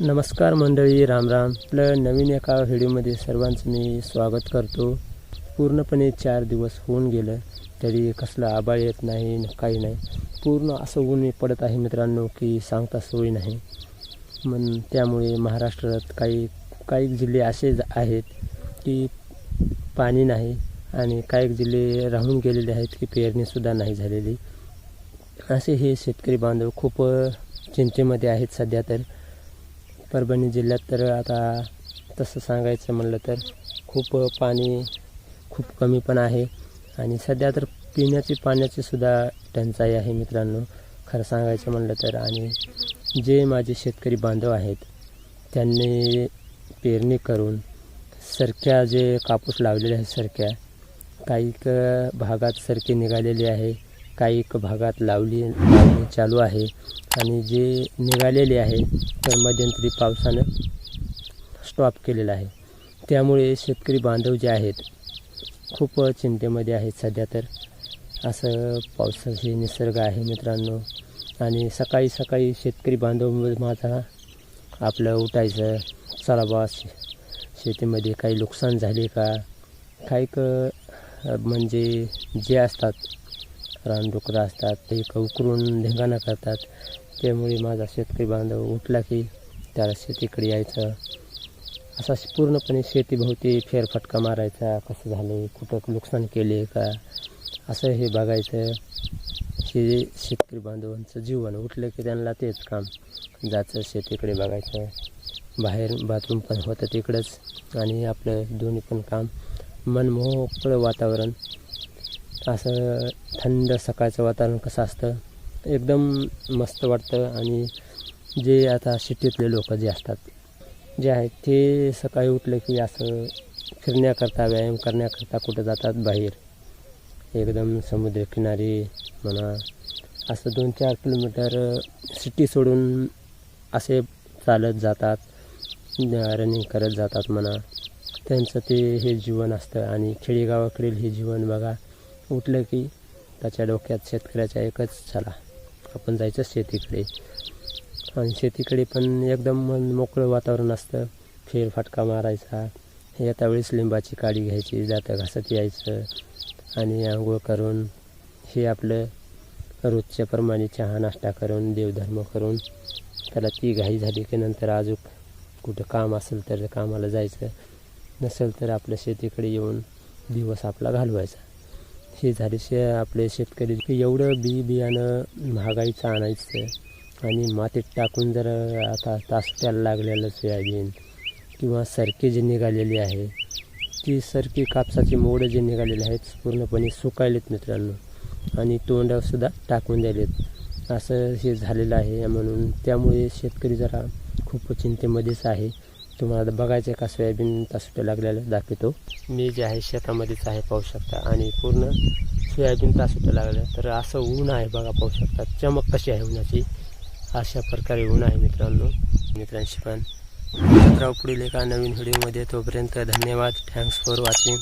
नमस्कार मंडळी राम राम. आपलं नवीन एका व्हिडिओमध्ये सर्वांचं मी स्वागत करतो. पूर्णपणे चार दिवस होऊन गेलं तरी कसलं आबाळ येत नाही काही नाही. पूर्ण असं ऊन पडत आहे मित्रांनो की सांगता सोय नाही. मग त्यामुळे महाराष्ट्रात काही काही जिल्हे असे ज- आहेत की पाणी नाही आणि काही जिल्हे राहून गेलेले आहेत की पेरणीसुद्धा नाही झालेली. असे हे शेतकरी बांधव खूप चिंतेमध्ये आहेत सध्या तर. परभणी जिल्ह्यात तर आता तसं सांगायचं म्हणलं तर खूप पाणी खूप कमी पण आहे. आणि सध्या तर पिण्याची पाण्याची सुद्धा टंचाई आहे मित्रांनो खरं सांगायचं म्हणलं तर. आणि जे माझे शेतकरी बांधव आहेत त्यांनी पेरणी करून सरक्या जे कापूस लावलेले आहेत सरक्या काही क भागात सरकी निघालेली आहे. काही भागात लावली लावणी चालू आहे. आणि जे निघालेले आहे तर मध्यंतरी पावसानं स्टॉप केलेला आहे. त्यामुळे शेतकरी बांधव जे आहेत खूप चिंतेमध्ये आहेत सध्या तर. असं पावसाचे निसर्ग आहे मित्रांनो. आणि सकाळी सकाळी शेतकरी बांधव माझा आपलं उठायचं चला बा शेतीमध्ये काही नुकसान झाले का? काही क म्हणजे जे असतात रानडुकरं असतात ते क उकरून धिंगाणा करतात. त्यामुळे माझा शेतकरी बांधव उठला की त्याला शेतीकडे यायचं. असा पूर्णपणे शेतीभोवती फेरफटका मारायचा कसं झालं कुठं नुकसान केले का असं हे बघायचं. हे शेतकरी बांधवांचं जीवन उठलं की त्यांना तेच काम जायचं शेतीकडे बघायचं. बाहेर बाथरूम पण होतं तिकडंच आणि आपलं दोन्ही पण काम मनमोहक वातावरण. असं थंड सकाळचं वातावरण कसं असतं एकदम मस्त वाटतं. आणि जे आता सिटीतले लोक जे असतात जे आहेत ते सकाळी उठले की असं फिरण्याकरता व्यायाम करण्याकरता कुठं जातात बाहेर. एकदम समुद्रकिनारी म्हणा असं दोन चार किलोमीटर सिटी सोडून असे चालत जातात रनिंग करत जातात म्हणा. त्यांचं ते हे जीवन असतं. आणि खेडेगावाकडील हे जीवन बघा उठलं की त्याच्या डोक्यात शेतकऱ्याच्या एकच चला आपण जायचं शेतीकडे. आणि शेतीकडे पण एकदम मन मोकळं वातावरण असतं. फेरफाटका मारायचा. येत्या वेळेस लिंबाची काडी घ्यायची जातं घासत यायचं. आणि आंघोळ करून हे आपलं रोजच्या प्रमाणे चहा नाश्ता करून देवधर्म करून त्याला ती घाई झाली की नंतर अजून कुठं काम असेल तर कामाला जायचं. नसेल तर आपल्या शेतीकडे येऊन दिवस आपला घालवायचा. हे झालेसे आपले शेतकरी एवढं बी बियाणं महागाईचं आणायचं आणि मातीत टाकून जर आता तासट्याला लागलेलं सोयाबीन किंवा सरकी जी निघालेली आहे ती सरकी कापसाची मोडं जे निघालेली आहेत पूर्णपणे सुकायलेत मित्रांनो. आणि तोंडावरसुद्धा टाकून द्यायलेत. असं हे झालेलं आहे म्हणून त्यामुळे शेतकरी जरा खूप चिंतेमध्येच आहे. तुम्हाला बघायचं का सोयाबीन तासुट्या लागलेलं दाखवतो. मी जे आहे शेतामध्येच आहे पाहू शकता. आणि पूर्ण सोयाबीन तासुट्या लागल्या तर असं ऊन आहे बघा पाहू शकता. चमक कशी आहे उन्हाची? अशा प्रकारे ऊन आहे मित्रांनो. मित्रांशी पण. मित्रांनो पुढील एका नवीन व्हिडिओमध्ये तोपर्यंत धन्यवाद. Thanks for watching